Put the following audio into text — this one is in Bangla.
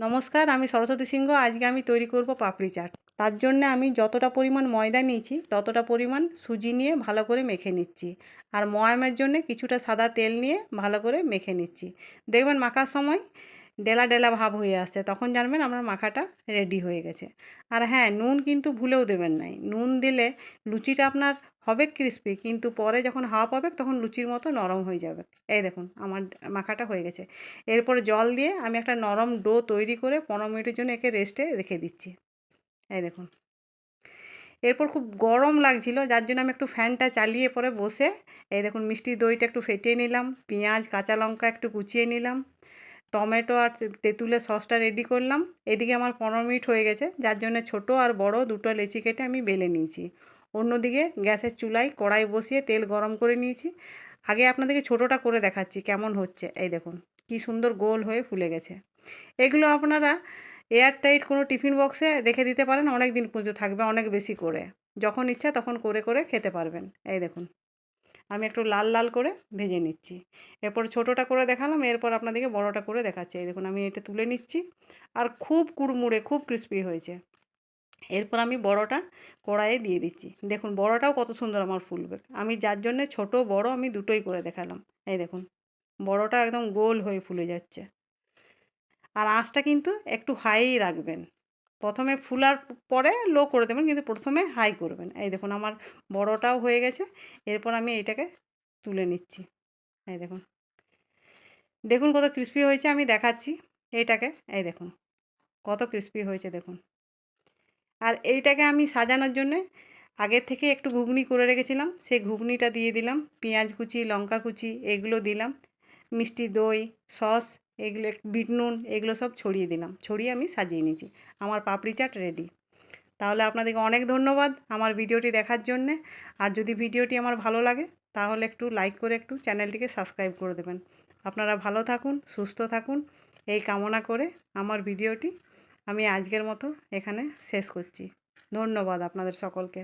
নমস্কার, আমি সরস্বতী সিংহ। আজকে আমি তৈরি করব পাপড়ি চাট। তার জন্য আমি যতটা পরিমাণ ময়দা নিয়েছি, ততটা পরিমাণ সুজি নিয়ে ভালো করে মেখে নিচ্ছি। আর ময়ামের জন্য কিছুটা সাদা তেল নিয়ে ভালো করে মেখে নিচ্ছি। দেখবেন মাখার সময় ডেলা ডেলা ভাব হয়ে আসছে। তখন জানবেন আমার মাখাটা রেডি হয়ে গেছে। আর হ্যাঁ নুন কিন্তু ভুলেও দেবেন নাই। নুন দিলে লুচিটা আপনার হবে ক্রিস্পি কিন্তু পরে যখন হাওয়া পাবে তখন লুচির মতো নরম হয়ে যাবে। এই দেখুন, আমার মাখাটা হয়ে গেছে। এরপর জল দিয়ে আমি একটা নরম ডো তৈরি করে পনেরো মিনিটের জন্য একে রেস্টে রেখে দিচ্ছি। এই দেখুন। এরপর খুব গরম লাগছিল, যার জন্য আমি একটু ফ্যানটা চালিয়ে পরে বসে, এই দেখুন মিষ্টি দইটা একটু ফেটিয়ে নিলাম, পেঁয়াজ, কাঁচা লঙ্কা একটু কুচিয়ে নিলাম। টমেটো আর তেঁতুলের সসটা রেডি করলাম। এদিকে আমার পনেরো মিনিট হয়ে গেছে, যার জন্য ছোট আর বড় দুটো লেচি কেটে আমি বেলে নিয়েছি। অন্যদিকে গ্যাসের চুলায় কড়াই বসিয়ে তেল গরম করে নিয়েছি। আগে আপনাদেরকে ছোটোটা করে দেখাচ্ছি কেমন হচ্ছে। এই দেখুন, কি সুন্দর গোল হয়ে ফুলে গেছে। এগুলো আপনারা এয়ার টাইট কোনো টিফিন বক্সে রেখে দিতে পারেন, অনেক দিন পুজো থাকবে, অনেক বেশি করে। যখন ইচ্ছা তখন করে করে খেতে পারবেন। এই দেখুন। আমি একটু লাল লাল করে ভেজে নিচ্ছি। এরপর ছোটোটা করে দেখালাম, এরপর আপনাদেরকে বড়োটা করে দেখাচ্ছি। এই দেখুন, আমি এটা তুলে নিচ্ছি আর খুব কুড়মুড়ে, খুব ক্রিস্পি হয়েছে। এরপর আমি বড়টা কড়াইয়ে দিয়ে দিচ্ছি। দেখুন, বড়টাও কত সুন্দর আমার ফুলবে। আমি যার জন্যে ছোট, বড়, আমি দুটোই করে দেখালাম। এই দেখুন, বড়টা একদম গোল হয়ে ফুলে যাচ্ছে। আর আঁচটা কিন্তু একটু হাই রাখবেন। প্রথমে ফুলার পরে লো করে দেবেন, কিন্তু প্রথমে হাই করবেন। এই দেখুন, আমার বড়টাও হয়ে গেছে। এরপর আমি এইটাকে তুলে নিচ্ছি। এই দেখুন। দেখুন কত ক্রিস্পি হয়েছে, আমি দেখাচ্ছি এইটাকে। এই দেখুন, কত ক্রিস্পি হয়েছে, দেখুন। আর এইটাকে আমি সাজানোর জন্যে আগের থেকে একটু ঘুগনি করে রেখেছিলাম। সেই ঘুগনিটা দিয়ে দিলাম, পেঁয়াজ কুচি, লঙ্কা কুচি, এগুলো দিলাম। মিষ্টি দই, সস, এগুলো বিট নুন, এগুলো সব ছড়িয়ে দিলাম। ছড়িয়ে আমি সাজিয়ে নিয়েছি। আমার পাপড়ি চাট রেডি তাহলে আপনাদেরকে অনেক ধন্যবাদ আমার ভিডিওটি দেখার জন্যে। আর যদি ভিডিওটি আমার ভালো লাগে, তাহলে একটু লাইক করে একটু চ্যানেলটিকে সাবস্ক্রাইব করে দেবেন। আপনারা ভালো থাকুন, সুস্থ থাকুন, এই কামনা করে আমার ভিডিওটি আমি আজকের মতো এখানে শেষ করছি। ধন্যবাদ আপনাদের সকলকে।